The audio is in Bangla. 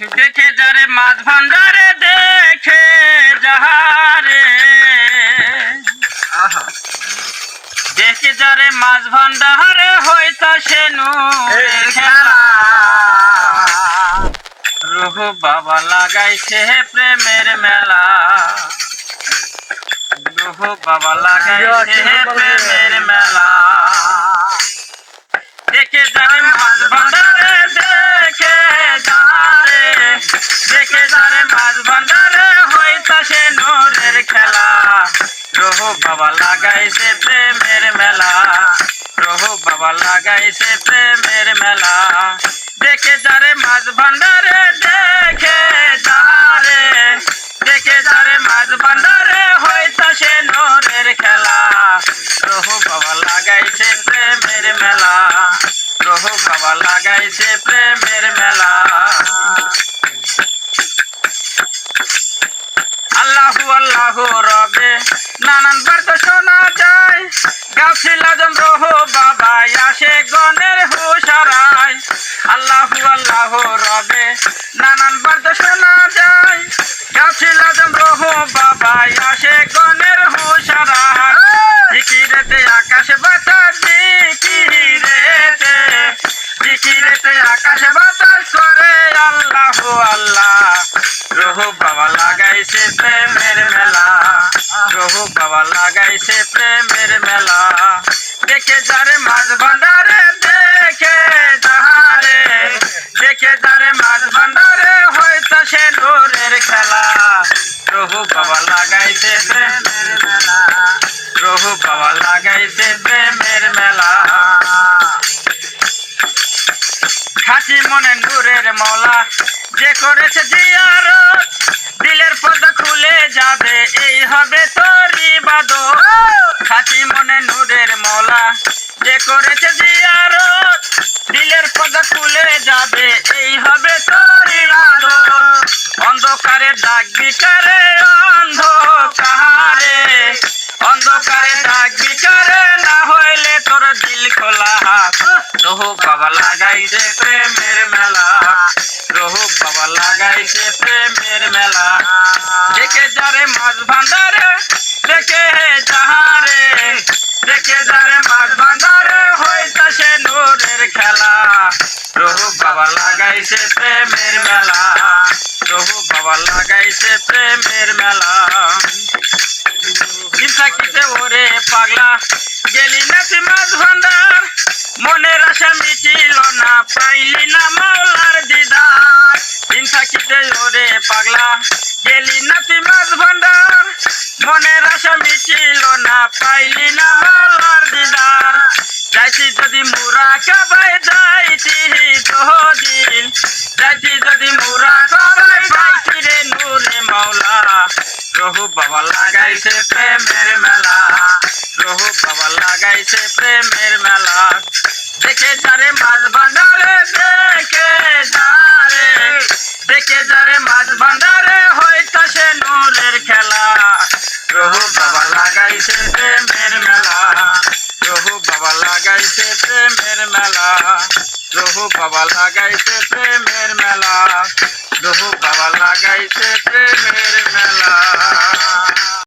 দেখে যারে মাছ ভান্ডারে দেখে যাহারে। দেখে যারে মাছ ভান্ডারে হইতা সে রুহ বাবা লাগাইছে প্রেমের মেলা। রুহ বাবা লাগাইছে প্রেমের মেলা। নোরের খেলা রোহ বাবা লাগাইছে প্রেমের মেলা রোহ বাবা লাগাইছে প্রেমের মেলা দেখে যারে মাছ ভান্ডারে দেখে যারে দেখে যারে মাছ ভান্ডারে হইতাছে নোরের খেলা রোহ বাবা লাগাইছে প্রেমের মেলা রোহ বাবা লাগাইছে প্রেমের মেলা আল্লাহু আল্লাহু রবে। নানান বার তো শোনা যায়। গাছিল রহ বাবা আসে গনের হুসারায় আল্লাহু আল্লাহু রবে। নানান বার তো শোনা যায়। গাছিল রহ বাবা আসে গনের হুসারায় জিকিরেতে আকাশ বাতাস, জিকিরেতে। জিকিরেতে আকাশ বাতাস করে। আল্লাহ আল্লাহ। রহু বাবা লাগাইছে প্রেমের মেলা। রহু বাবা লাগাইছে প্রেমের মেলা। দেখে যারে মাছ ভান্ডারে খাঁটি মনে নূরের মলা। যে করেছে জিয়ারত, দিলের পর্দা খুলে যাবে, এই হবে তোর ইবাদত। খাঁটি মনে নূরের মলা। যে করেছে জিয়ারত, দিলের পর্দা খুলে যাবে, এই হবে তোর ইবাদত। অন্ধকারে ডাক বিকারে অন্ধকারে বাবা লাগাইছে প্রেমের মেলা। রহু, বাবা লাগাইছে প্রেমের মেলা। দেখে যারে মাছ ভান্ডারে, দেখে যাহারে। দেখে যারে মাছ ভান্ডারে, হইতাছে নূরের খেলা। রহু, বাবা লাগাইছে প্রেমের মেলা। রহু, বাবা লাগাইছে প্রেমের মেলা। চিন্তাকিতে ওরে পাগলা, গেলি না মাছ ভান্ডার। মনের আশা মিটিল না, পাইলি না মাওলার দিদার। চিন্তাকিতে ওরে পাগলা, গেলি না তুই মাছ ভান্ডার। মনের আশা মিটিল না, পাইলি না মাওলার দিদার। যাইতি যদি মুরা কাবাই যাইতি তহদিল যাইতি যদি মুরা কাবাই যাইতি রে নূরে মাওলা। রহু বাবা লাগাইছে প্রেমের মেলা। রহু বাবা লাগাইছে প্রেমের মেলা। দেখে যারে মাছ ভান্ডারে দেখে যারে দেখে যারে মাছ ভান্ডারে হইতাছে নূরের খেলা রহু বাবা লাগাইছে প্রেমের মেলা রহু বাবা লাগাইছে প্রেমের মেলা রহু বাবা লাগাইছে প্রেমের মেলা রহু বাবা লাগাইছে প্রেমের মেলা